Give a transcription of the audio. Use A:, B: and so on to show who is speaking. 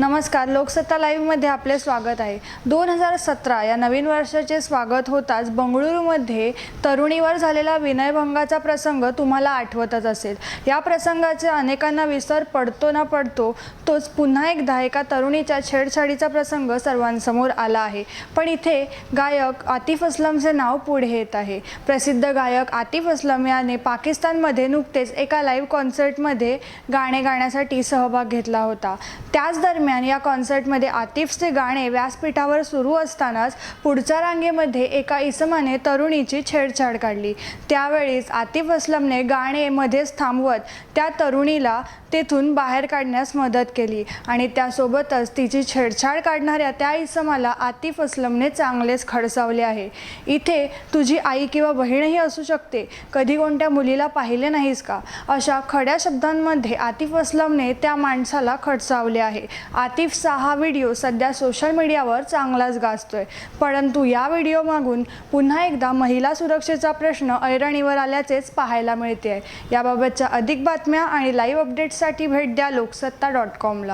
A: नमस्कार लोकसत्ता लाईव्हमध्ये आपले स्वागत आहे. दोन हजार सतरा या नवीन वर्षाचे स्वागत होताच बंगळुरूमध्ये तरुणीवर झालेला विनयभंगाचा प्रसंग तुम्हाला आठवतच असेल. या प्रसंगाचे अनेकांना विसर पडतो ना पडतो तोच पुन्हा एकदा एका तरुणीच्या छेडछाडीचा प्रसंग सर्वांसमोर आला आहे. पण इथे गायक आतिफ असलमचे नाव पुढे येत आहे. प्रसिद्ध गायक आतिफ असलम याने पाकिस्तानमध्ये नुकतेच एका लाईव्ह कॉन्सर्टमध्ये गाणे गाण्यासाठी सहभाग घेतला होता. त्याच दरम्यान या कॉन्सर्टमध्ये आतिफचे गाणे व्यासपीठावर सुरू असतानाच पुढच्या रांगेमध्ये एका इसमाने तरुणीची छेडछाड काढली. त्यावेळीच आतिफ असलमने गाणे मध्येच थांबवत त्या तरुणीला तेथून बाहेर काढण्यास मदत केली आणि त्यासोबतच तिची छेडछाड काढणाऱ्या त्या इसमाला आतिफ असलमने चांगलेच खडसावले आहे. इथे तुझी आई किंवा बहीणही असू शकते. कधी कोणत्या मुलीला पाहिले नाहीस का? अशा खड्या शब्दांमध्ये आतिफ असलमने त्या माणसाला खडसावले आहे. आतिफचा हा व्हिडिओ सध्या सोशल मीडियावर चांगलाच गाजतोय. परंतु या व्हिडिओ मागून पुन्हा एकदा महिला सुरक्षेचा प्रश्न ऐरणीवर आल्याचेच पाहायला मिळते आहे याबाबतच्या अधिक बातम्या आणि लाईव्ह अपडेट्ससाठी भेट द्या लोकसत्ता डॉट कॉमला